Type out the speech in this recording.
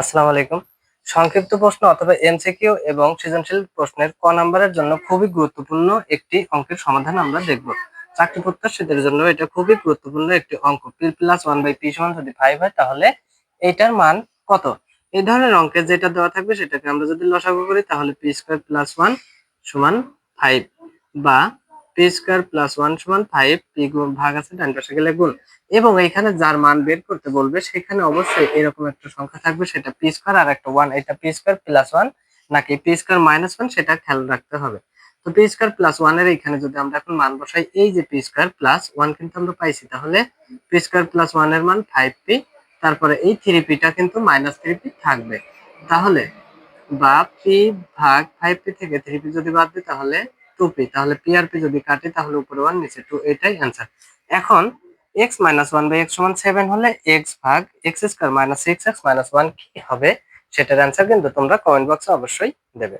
আসসালামু আলাইকুম। সংক্ষিপ্ত প্রশ্ন অথবা এমসিকিউ এবং সৃজনশীল প্রশ্নের ক নাম্বারের জন্য খুবই গুরুত্বপূর্ণ একটি অঙ্কের সমাধান আমরা দেখব। চাকরি প্রত্যাশীদের জন্য এটা খুবই গুরুত্বপূর্ণ একটি অঙ্ক। P plus one by P সমান যদি ফাইভ হয়, তাহলে এটার মান কত? এই ধরনের অঙ্কে যেটা দেওয়া থাকবে সেটাকে আমরা যদি লসাগু করি, তাহলে পি স্কোয়ার প্লাস ওয়ান সমান ফাইভ বা পি স্কোয়ার প্লাস ওয়ান সমান ফাইভ পি গুণ ভাগ আছে ডান পাশে গেলে গুণ। এবং এখানে যার মান বের করতে বলবে, সেখানে অবশ্যই এরকম একটা সংখ্যা থাকবে, সেটা পি স্কোয়ার আর একটা ওয়ান এটা পি স্কোয়ার প্লাস ওয়ান নাকি পি স্কোয়ার মাইনাস ওয়ান সেটা খেয়াল রাখতে হবে। তো পি স্কোয়ার প্লাস ওয়ানের এখানে যদি আমরা এখন মান বসাই, এই যে পি স্কোয়ার প্লাস ওয়ান কিন্তু আমরা পাইছি, তাহলে পি স্কোয়ার প্লাস ওয়ানের মান ফাইভ পি তারপরে এই থ্রি পিটা কিন্তু মাইনাস থ্রি পি থাকবে। তাহলে বা পি ভাগ ফাইভ পি থেকে থ্রি পি যদি বাদ দিই, তাহলে টু পি তাহলে পি আর পি যদি কাটি, তাহলে উপরে ওয়ান নিচে টু এটাই অ্যান্সার এখন X minus one by X সমান সেভেন হলে এক্স ভাগ X square minus six X minus one কি হবে? সেটার অ্যান্সার কিন্তু তোমরা কমেন্ট বক্সে অবশ্যই দেবে।